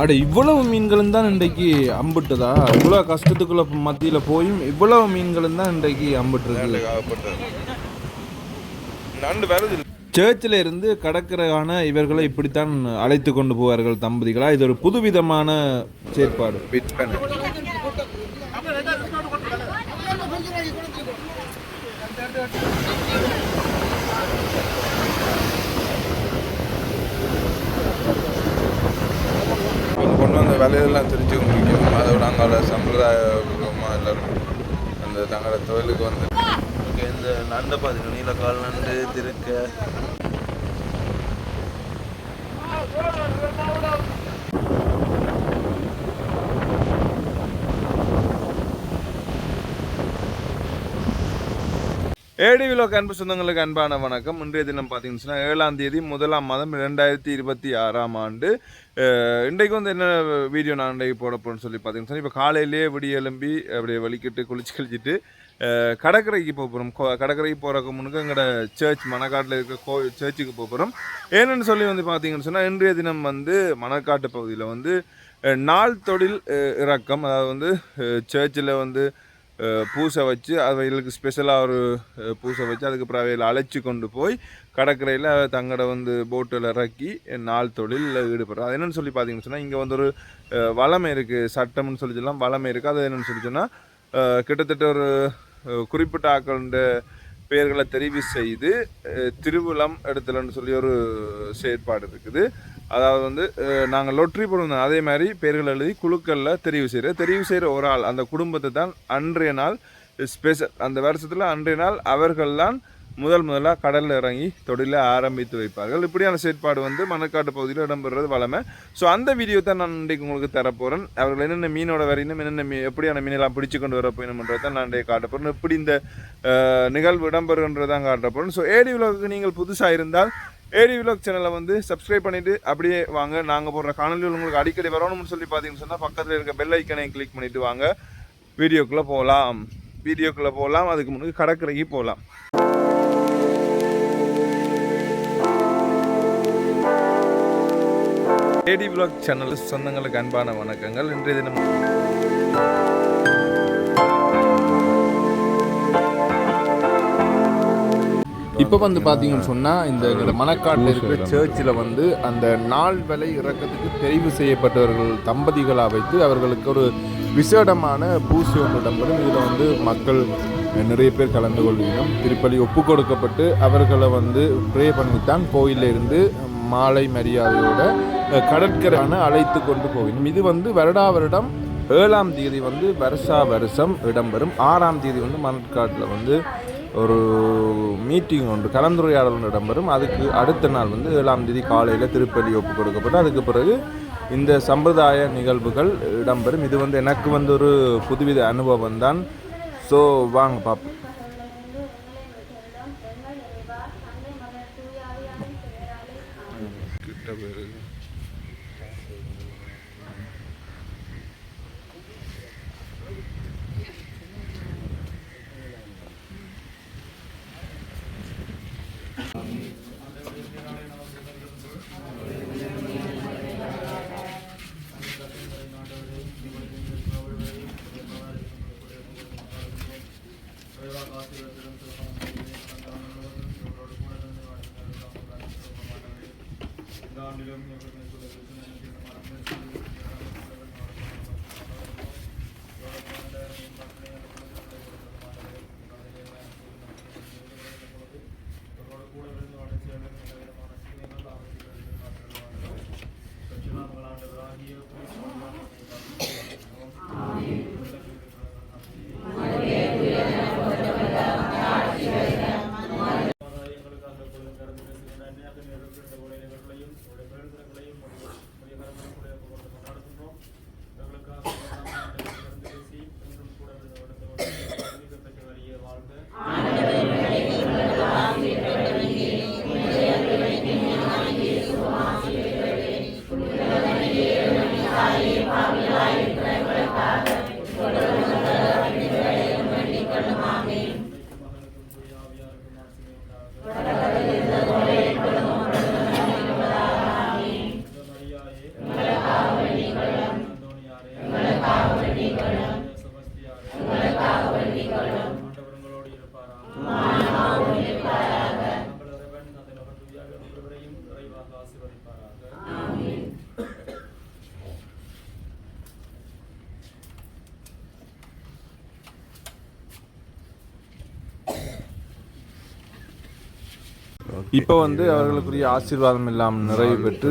அட இவ்வளவு மீன்களும் தான் இன்றைக்கு அம்பிட்டுதா? இவ்வளோ கஷ்டத்துக்குள்ள மத்தியில் போயும் இவ்வளவு மீன்களும் தான் இன்றைக்கு அம்பிட்டுருக்கு. நண்டு வருது சர்ச்சில் இருந்து கடற்கரையான இவர்களை இப்படித்தான் அழைத்து கொண்டு போவார்கள் தம்பதிகளா? இது ஒரு புதுவிதமான செயற்பாடு விற்பனை இவங்க கொண்டு வந்த விலையெல்லாம் தெரிஞ்சுக்க முடியும் அதோட அங்களோட சம்பிரதாயமாக எல்லாரும் அந்த தங்களோட தொழிலுக்கு வந்து ஓகே இந்த நண்டை பார்த்தீங்கன்னா நீலக்கால் நண்டு திருக்க. ஏடி விலோக் அன்பு சொந்தங்களுக்கு அன்பான வணக்கம். இன்றைய தினம் பார்த்தீங்கன்னா சொன்னால் ஏழாம் தேதி முதலாம் மாதம் ரெண்டாயிரத்தி இருபத்தி ஆறாம் ஆண்டு. இன்றைக்கு வந்து என்ன வீடியோ நான் இன்றைக்கு போட போகிறேன்னு சொல்லி பார்த்தீங்கன்னு சொன்னால் இப்போ காலையிலேயே விடிய எலும்பி அப்படியே வலிக்கிட்டு குளிச்சு கழிச்சிட்டு கடற்கரைக்கு போக போகிறோம் கடற்கரைக்கு போகிறக்கு முன்னுக்கு எங்களோட சர்ச் மணக்காட்டில் இருக்க கோ சர்ச்சுக்கு போக போகிறோம் ஏன்னு சொல்லி வந்து பார்த்தீங்கன்னு சொன்னால் இன்றைய தினம் வந்து மணக்காட்டு பகுதியில் வந்து நாள் தொழில் இறக்கம் அதாவது வந்து சர்ச்சில் வந்து பூசை வச்சு அவைகளுக்கு ஸ்பெஷலாக ஒரு பூசை வச்சு அதுக்கப்புறம் அவையில் அழைச்சி கொண்டு போய் கடற்கரையில் தங்களோட வந்து போட்டில் இறக்கி நாள் தொழிலில் ஈடுபடுறோம் அது என்னென்னு சொல்லி பார்த்தீங்கன்னு சொன்னால் இங்கே வந்து ஒரு வளம் வளமை இருக்குது சட்டம்னு சொல்லி சொல்லலாம் வளமை இருக்குது அது என்னென்னு சொல்லி சொன்னால் கிட்டத்தட்ட ஒரு குறிப்பிட்ட ஆக்களோட பெயர்களை தெரிவு செய்து திருவிழம் இடத்துலன்னு சொல்லி ஒரு செயற்பாடு இருக்குது. அதாவது வந்து நாங்கள் லொட்ரி போடுவோம். அதே மாதிரி பேர்கள் எழுதி குழுக்களில் தெரிவு செய்கிற தெரிவு செய்கிற ஒரு ஆள். அந்த குடும்பத்தை தான் அன்றைய நாள் ஸ்பெஷல் அந்த வருஷத்தில் அன்றைய நாள் அவர்கள் தான் முதல் முதலாக கடலில் இறங்கி தொழிலை ஆரம்பித்து வைப்பார்கள். இப்படியான செயற்பாடு வந்து மணக்காட்டு பகுதியில் இடம்பெறுறது வளமை. ஸோ அந்த வீடியோ தான் நான் இன்றைக்கு உங்களுக்கு தரப்போகிறேன் அவர்கள் என்னென்ன மீனோட வரையினும் என்னென்ன மீ எப்படியான மீனெல்லாம் பிடிச்சு கொண்டு வர போயணுன்றதை தான் நான் இன்றைக்கு காட்ட போகிறேன் எப்படி இந்த நிகழ்வு இடம்பெறுன்றதான் காட்ட போகிறேன் ஸோ ஏடி விலாக்கு நீங்கள் புதுசாக இருந்தால் ஏடி விலாக் சேனலை வந்து சப்ஸ்கிரைப் பண்ணிவிட்டு அப்படியே வாங்க. நாங்கள் போடுற காணொலிகள் உங்களுக்கு அடிக்கடி வரணும்னு சொல்லி பார்த்தீங்கன்னு சொன்னால் பக்கத்தில் இருக்க பெல் ஐக்கனை கிளிக் பண்ணிவிட்டு வாங்க. வீடியோக்குள்ளே போகலாம் வீடியோக்குள்ளே போகலாம் அதுக்கு முன்னாடி கடற்கரைக்கு போகலாம் ஏடி விலாக் சேனல் சொந்தங்களுக்கு அன்பான வணக்கங்கள். இன்றைய தினம் இப்போ வந்து பார்த்தீங்கன்னு சொன்னால் இந்த மணக்காட்டில் இருக்கிற சர்ச்சில் வந்து அந்த நாள் விலை இறக்கத்துக்கு தெரிவு செய்யப்பட்டவர்கள் தம்பதிகளாக வைத்து அவர்களுக்கு ஒரு விசேடமான பூசி ஒன்று இடம்பெறும். இதில் வந்து மக்கள் நிறைய பேர் கலந்து கொள்கிறோம் திருப்பலி ஒப்பு கொடுக்கப்பட்டு அவர்களை வந்து ப்ரே பண்ணித்தான் கோயிலில் இருந்து மாலை மரியாதையோட கடற்கரையான அழைத்து கொண்டு போகணும் இது வந்து வருடா வருடம் ஏழாம் தேதி வந்து வருஷா வருஷம் இடம்பெறும். ஆறாம் தேதி வந்து மணற்காட்டில் வந்து ஒரு மீட்டிங் ஒன்று கலந்துரையாடல் ஒன்று இடம்பெறும் அதுக்கு அடுத்த நாள் வந்து ஏழாம் தேதி காலையில் திருப்பலி ஒப்பு கொடுக்கப்பட்டு அதுக்கு பிறகு இந்த சம்பிரதாய நிகழ்வுகள் இடம்பெறும். இது வந்து எனக்கு வந்து ஒரு புதுவித அனுபவம் தான் ஸோ வாங்க பார்ப்போம் ആണ്ടിലും பாவிகளாய் இப்போ வந்து அவர்களுக்குரிய ஆசீர்வாதம் எல்லாம் நிறைவு பெற்று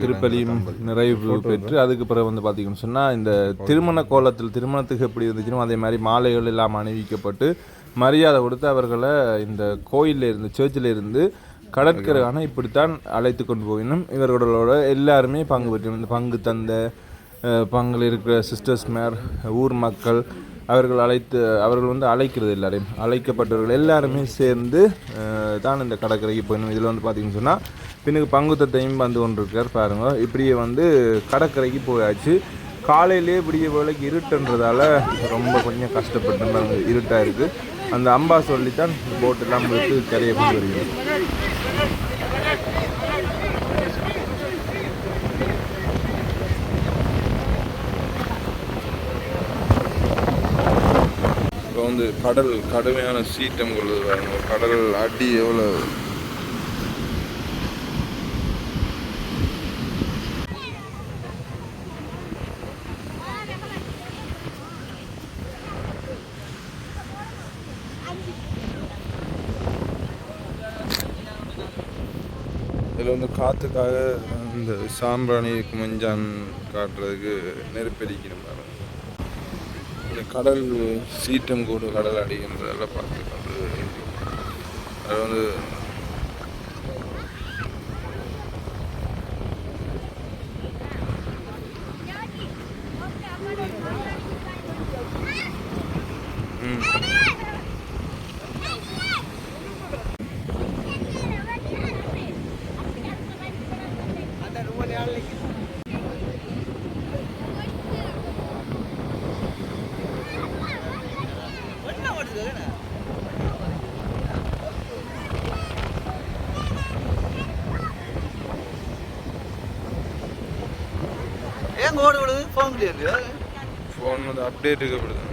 திருப்பலியும் நிறைவு பெற்று அதுக்கு பிறகு வந்து பார்த்தீங்கன்னு சொன்னால் இந்த திருமண கோலத்தில் திருமணத்துக்கு எப்படி இருந்துச்சுனோ அதே மாதிரி மாலைகள் எல்லாம் அணிவிக்கப்பட்டு மரியாதை கொடுத்து அவர்களை இந்த கோயிலில் இருந்து சர்ச்சில் இருந்து கடற்கரையான இப்படித்தான் அழைத்து கொண்டு போயினும் இவர்களோட எல்லாருமே பங்கு பெற்றனர் இந்த பங்கு தந்த பங்கில் இருக்கிற சிஸ்டர்ஸ் மேர் ஊர் மக்கள் அவர்கள் அழைத்து அவர்கள் வந்து அழைக்கிறது எல்லாரையும். அழைக்கப்பட்டவர்கள் எல்லாருமே சேர்ந்து தான் இந்த கடற்கரைக்கு போயிடணும் இதில் வந்து பார்த்தீங்கன்னு சொன்னால் பின்னுக்கு பங்குத்தத்தையும் வந்து கொண்டிருக்கார். பாருங்கள் இப்படியே வந்து கடற்கரைக்கு போயாச்சு. காலையிலே விடிய வேலைக்கு இருட்டுன்றதால ரொம்ப கொஞ்சம் கஷ்டப்பட்டு இருட்டாக இருக்குது அந்த அம்பா சொல்லித்தான் போட்டெல்லாம் போட்டு கரையை கொண்டு வருகிறோம் வந்து கடல் கடுமையான சீற்றம் கொள்ளுது பாருங்க. கடல் அடி எவ்வளோ இதில் வந்து காற்றுக்காக இந்த சாம்பிராணி குமஞ்சான் காட்டுறதுக்கு நெருப்படிக்கணும் பாருங்க. இந்த கடல் சீற்றம் கூட கடல் அடிக்கின்றதெல்லாம் பார்த்து கொண்டு அது வந்து Thank you. ஃபோன் வந்து அப்டேட் இருக்கப்படுது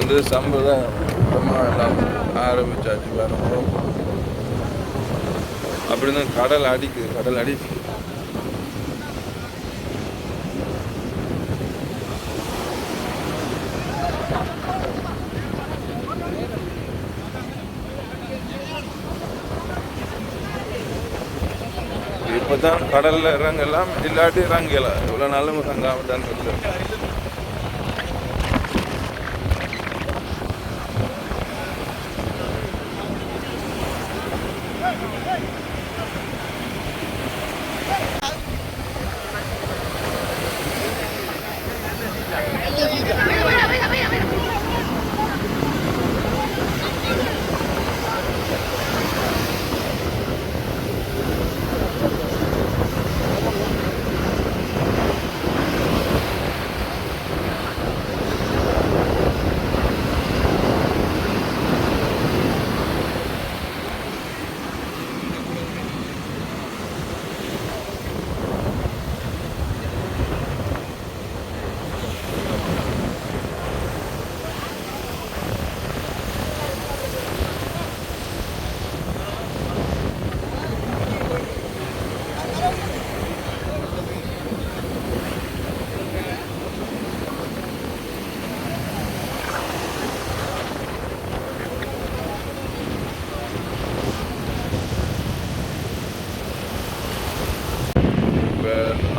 வந்து சம்பிரதாயம் எல்லாம் ஆரம்பிச்சாச்சு அப்படி அப்படின்னு கடல் அடிக்குது கடல் அடிக்குது இப்போதான் கடல்ல இறங்கலாம் இல்லாட்டி இறங்கலாம். இவ்வளோ நாளும் இறங்காம தான் இருக்கு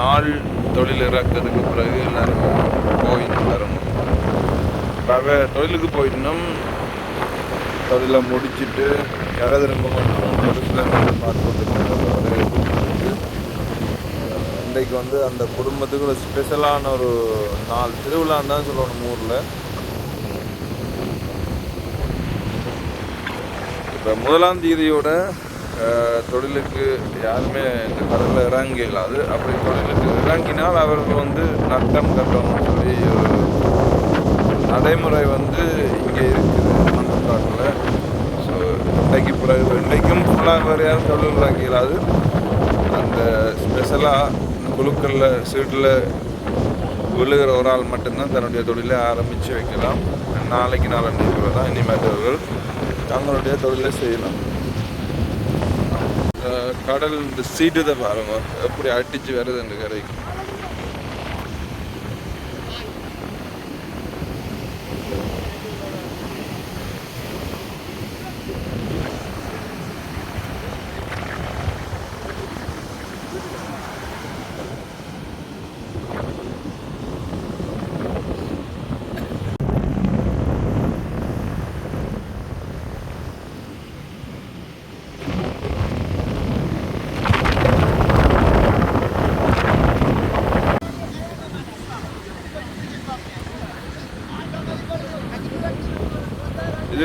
நாள் தொழில் இறக்கிறதுக்கு பிறகு எல்லாரும் போயிட்டு வரணும் இப்போ தொழிலுக்கு போயிட்டோம். தொழிலை முடிச்சிட்டு இறது ரொம்ப மட்டும் தொழில் பார்த்து இன்றைக்கு வந்து அந்த குடும்பத்துக்கு ஒரு ஸ்பெஷலான ஒரு நாள். திருவிழான்னு தான் சொல்லணும் ஊரில். இப்போ முதலாம் தேதியோட தொழிலுக்கு யாருமே இந்த கடலில் இறங்கலாது அப்படி தொழிலுக்கு இறங்கினால் அவர்கள் வந்து நட்டம் கட்டணும்னு சொல்லி ஒரு நடைமுறை வந்து இங்கே இருக்குது மணக்காட்டில் ஸோ இன்றைக்கு பிறகு இன்றைக்கும் ஃபுல்லாக வேறு யாரும் தொழில் இறங்கலாது அந்த ஸ்பெஷலாக குழுக்களில் சீட்டில் விழுகிற ஒரு ஆள் மட்டும்தான் தன்னுடைய தொழிலை ஆரம்பித்து வைக்கலாம். நாளைக்கு நாளன்னைக்கு தான் இனிமேட்டவர்கள் தங்களுடைய தொழிலை செய்யலாம். கடல் இந்த சீட்டு தான் பாருங்க. எப்படி அடிச்சு வருது இந்த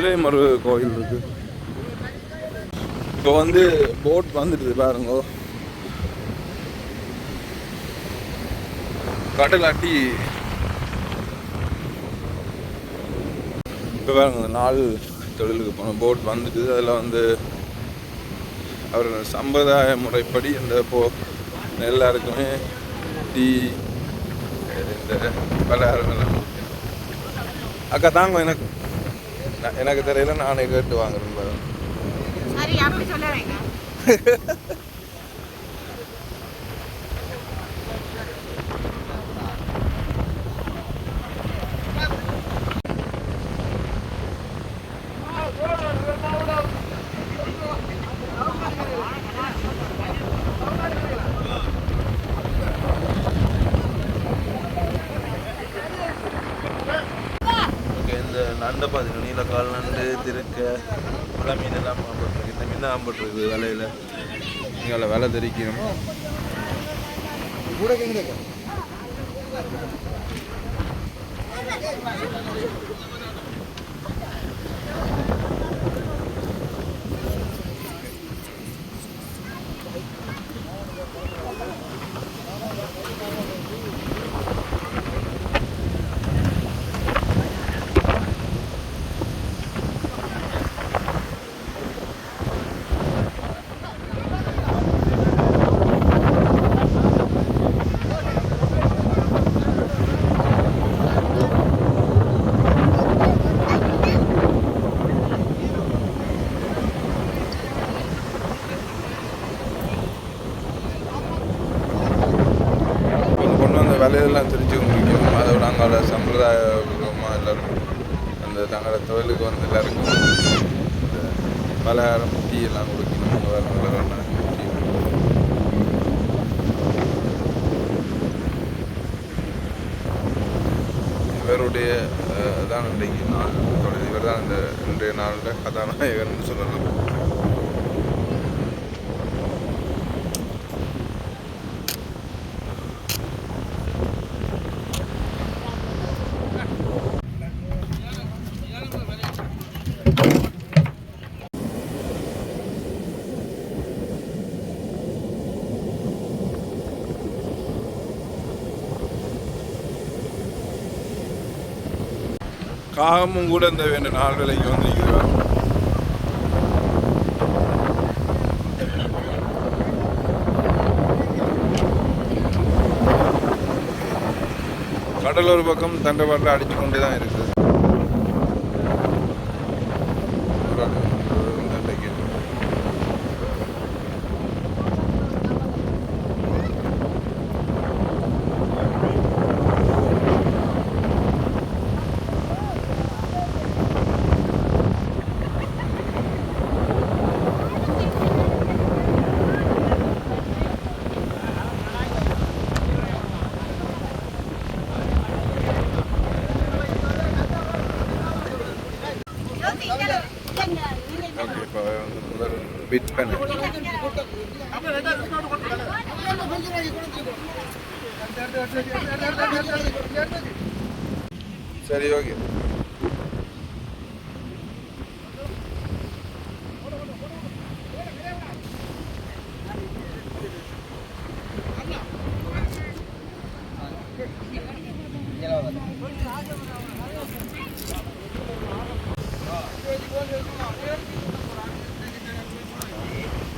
கரைக்கு ஒரு கோயில் இருக்கு. இப்போ வந்து போட் வந்துடுது பாருங்க. கடலாட்டி. இப்போ பாருங்க இந்த நாள் தொழிலுக்கு போனோம் போட் வந்துட்டு அதில் வந்து அவர் சம்பிரதாய முறைப்படி இந்த போ எல்லாருக்குமே டீ இந்த பலகாரம் எல்லாம் அக்கா தாங்க எனக்கு. எனக்கு தெரியல நானே கேட்டு வாங்குறேன். சரி அப்படி சொல்ல வைங்க ஓகே இந்த நண்டை நீல கால் நண்டு திருக்க மழை மீன் எல்லாம் ஆம்பட்டுருக்கு இந்த மீன் ஆம்பட்டுருக்கு விலையில. இங்கே விலை தெரிக்கணும் கூட இவங்க கொண்டு வந்த விலையெல்லாம் தெரிஞ்சு முடிக்கும் அதோட அங்கே சம்பிரதாய பூர்வமாக எல்லாரும் அந்த தங்களோட தொழிலுக்கு வந்து எல்லாருக்கும் இந்த பலகாரம் டீ எல்லாம் குடிக்கணும். வேறு நல்ல வேண்டாம் இவருடைய அஹ், தான் இன்றைக்கு நாள் இவர் தான் இந்த இன்றைய நாளில் கதாநாயகன் சொல்லலாம். காகமும் கூட இந்த வேண்டிய நாள் வந்திருக்கிறார் வந்து நிற்கிறார். பக்கம் தண்டவாட்டில் அடிச்சு கொண்டே தான் இருக்குது. சரி ஓகே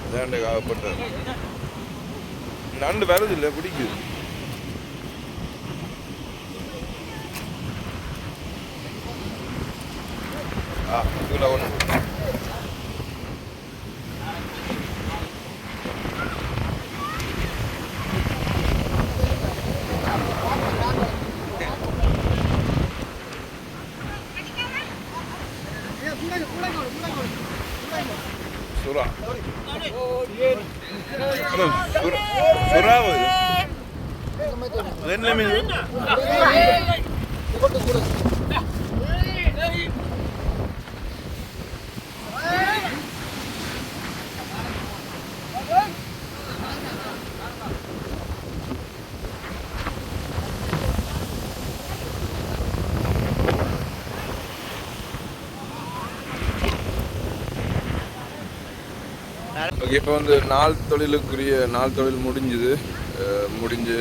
இதாண்டு காகப்பட்டது நண்டு வரது இல்லை பிடிக்குது ஆ இவ்வளோ ஒன்று சுறா அண்ணா, சுறா சுறாவு இது. அது என்ன மீன் ஓகே இப்போ வந்து நாள் தொழிலுக்குரிய நாள் தொழில் முடிஞ்சுது. முடிஞ்சு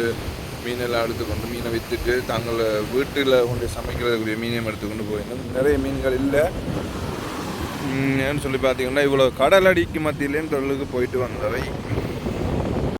மீனெல்லாம் எடுத்துக்கொண்டு மீனை விற்றுட்டு தாங்கள் வீட்டில் கொண்டு சமைக்கிறதுக்குரிய மீனையும் எடுத்துக்கொண்டு போயிருந்தோம். நிறைய மீன்கள் இல்லை. ஏன்னு சொல்லி பார்த்தீங்கன்னா இவ்வளோ கடல் அடிக்கு மத்தியிலேயும் தொழிலுக்கு போயிட்டு வந்தவை.